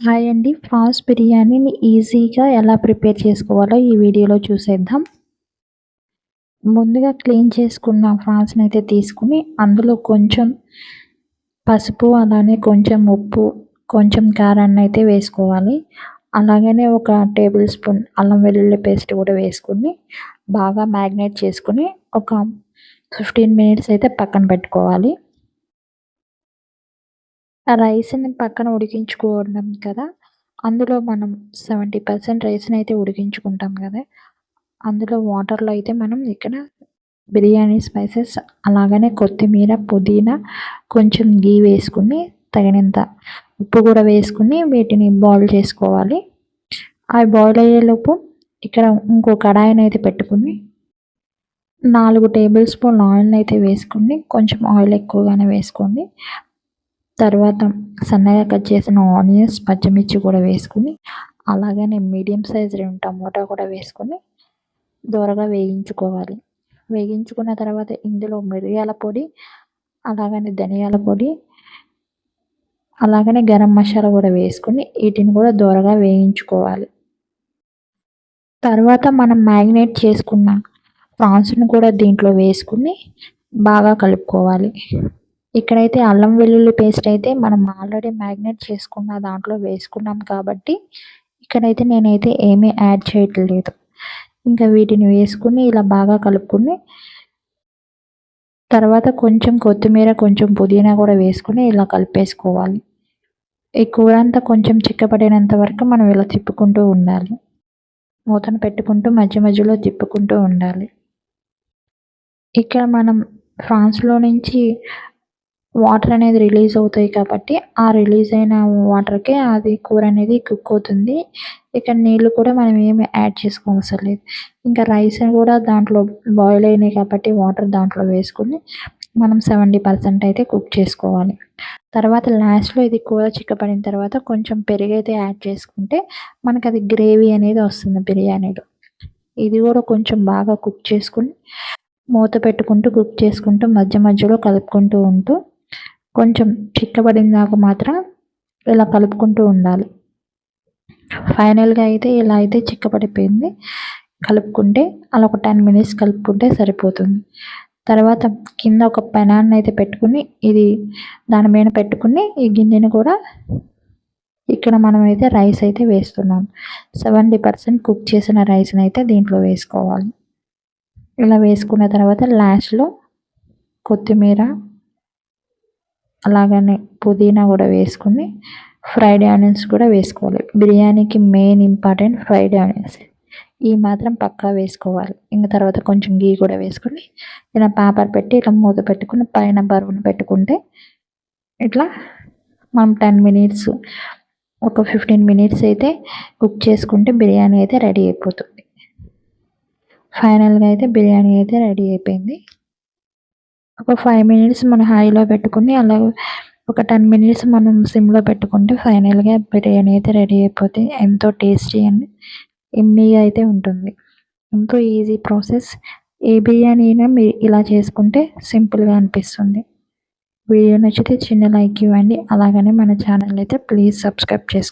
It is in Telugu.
హాయ్ అండి. ప్రాన్స్ బిర్యానీని ఈజీగా ఎలా ప్రిపేర్ చేసుకోవాలో ఈ వీడియోలో చూసేద్దాం. ముందుగా క్లీన్ చేసుకున్న ఫ్రాన్స్ని అయితే తీసుకుని అందులో కొంచెం పసుపు అలానే కొంచెం ఉప్పు కొంచెం కారాన్ని అయితే వేసుకోవాలి. అలాగనే ఒక టేబుల్ స్పూన్ అల్లం వెల్లుల్లి పేస్ట్ కూడా వేసుకుని బాగా మ్యాగ్నేట్ చేసుకుని ఒక ఫిఫ్టీన్ మినిట్స్ అయితే పక్కన పెట్టుకోవాలి. రైస్ని పక్కన ఉడికించుకోవడం కదా అందులో మనం సెవెంటీ పర్సెంట్ రైస్ని అయితే ఉడికించుకుంటాం కదా అందులో వాటర్లో అయితే మనం ఇక్కడ బిర్యానీ స్పైసెస్ అలాగనే కొత్తిమీర పుదీనా కొంచెం గీ వేసుకుని తగినంత ఉప్పు కూడా వేసుకుని వీటిని బాయిల్ చేసుకోవాలి. అవి బాయిల్ అయ్యేలోపు ఇక్కడ ఇంకో కడాయిని అయితే పెట్టుకుని నాలుగు టేబుల్ స్పూన్ ఆయిల్ని అయితే వేసుకుని కొంచెం ఆయిల్ ఎక్కువగానే వేసుకోండి. తర్వాత సన్నగా కట్ చేసిన ఆనియన్స్ పచ్చిమిర్చి కూడా వేసుకుని అలాగనే మీడియం సైజ్ రెండు టమోటా కూడా వేసుకొని దూరగా వేయించుకోవాలి. వేయించుకున్న తర్వాత ఇందులో మిరియాల పొడి అలాగనే ధనియాల పొడి అలాగనే గరం మసాలా కూడా వేసుకుని వీటిని కూడా దూరగా వేయించుకోవాలి. తర్వాత మనం మ్యాగ్నేట్ చేసుకున్న ప్రాన్స్ని కూడా దీంట్లో వేసుకుని బాగా కలుపుకోవాలి. ఇక్కడైతే అల్లం వెల్లుల్లి పేస్ట్ అయితే మనం ఆల్రెడీ మ్యాగ్నేట్ చేసుకున్న దాంట్లో వేసుకున్నాం కాబట్టి ఇక్కడైతే నేనైతే ఏమీ యాడ్ చేయట్లేదు. ఇంకా వీటిని వేసుకుని ఇలా బాగా కలుపుకుని తర్వాత కొంచెం కొత్తిమీర కొంచెం పుదీనా కూడా వేసుకుని ఇలా కలిపేసుకోవాలి. ఈ కూర అంతా కొంచెం చిక్కపడినంత వరకు మనం ఇలా తిప్పుకుంటూ ఉండాలి. మూతను పెట్టుకుంటూ మధ్య మధ్యలో తిప్పుకుంటూ ఉండాలి. ఇక్కడ మనం ఫ్రాన్స్లో నుంచి వాటర్ అనేది రిలీజ్ అవుతాయి కాబట్టి ఆ రిలీజ్ అయిన వాటర్కే అది కూర అనేది కుక్ అవుతుంది. ఇక నీళ్ళు కూడా మనం ఏమి యాడ్ చేసుకోవసరం లేదు. ఇంకా రైస్ కూడా దాంట్లో బాయిల్ అయినాయి కాబట్టి వాటర్ దాంట్లో వేసుకుని మనం సెవెంటీ పర్సెంట్ అయితే కుక్ చేసుకోవాలి. తర్వాత లాస్ట్లో ఇది కూర చిక్కబడిన తర్వాత కొంచెం పెరుగు అయితే యాడ్ చేసుకుంటే మనకు అది గ్రేవీ అనేది వస్తుంది బిర్యానీలో. ఇది కూడా కొంచెం బాగా కుక్ చేసుకుని మూత పెట్టుకుంటూ కుక్ చేసుకుంటూ మధ్య మధ్యలో కలుపుకుంటూ ఉంటూ కొంచెం చిక్కబడినాక మాత్రం ఇలా కలుపుకుంటూ ఉండాలి. ఫైనల్గా అయితే ఇలా అయితే చిక్కబడిపోయింది. కలుపుకుంటే అలా ఒక టెన్ మినిట్స్ కలుపుకుంటే సరిపోతుంది. తర్వాత కింద ఒక పెనాన్ని అయితే పెట్టుకుని ఇది దాని మీద పెట్టుకుని ఈ గిన్నెని కూడా ఇక్కడ మనం అయితే రైస్ అయితే వేస్తున్నాం. సెవెంటీ పర్సెంట్ కుక్ చేసిన రైస్ని అయితే దీంట్లో వేసుకోవాలి. ఇలా వేసుకున్న తర్వాత లాస్ట్లో కొత్తిమీర అలాగనే పుదీనా కూడా వేసుకుని ఫ్రైడ్ ఆనియన్స్ కూడా వేసుకోవాలి. బిర్యానీకి మెయిన్ ఇంపార్టెంట్ ఫ్రైడ్ ఆనియన్స్. ఈ మాత్రం పక్కా వేసుకోవాలి. ఇంకా తర్వాత కొంచెం గీ కూడా వేసుకొని ఇలా పేపర్ పెట్టి ఇలా మూత పెట్టుకుని పైన బరువును పెట్టుకుంటే ఇట్లా మనం టెన్ మినిట్స్ ఒక ఫిఫ్టీన్ మినిట్స్ అయితే కుక్ చేసుకుంటే బిర్యానీ అయితే రెడీ అయిపోతుంది. ఫైనల్గా అయితే బిర్యానీ అయితే రెడీ అయిపోయింది. ఒక ఫైవ్ మినిట్స్ మనం హైలో పెట్టుకుని అలా ఒక టెన్ మినిట్స్ మనం సిమ్లో పెట్టుకుంటే ఫైనల్గా బిర్యానీ అయితే రెడీ అయిపోతే ఎంతో టేస్టీ అండ్ ఎమ్మీగా అయితే ఉంటుంది. ఎంతో ఈజీ ప్రాసెస్ ఏ బిర్యానీ అయినా మీరు ఇలా చేసుకుంటే సింపుల్గా అనిపిస్తుంది. వీడియో నచ్చితే చిన్న లైక్ ఇవ్వండి. అలాగనే మన ఛానల్ అయితే ప్లీజ్ సబ్స్క్రైబ్ చేసుకోండి.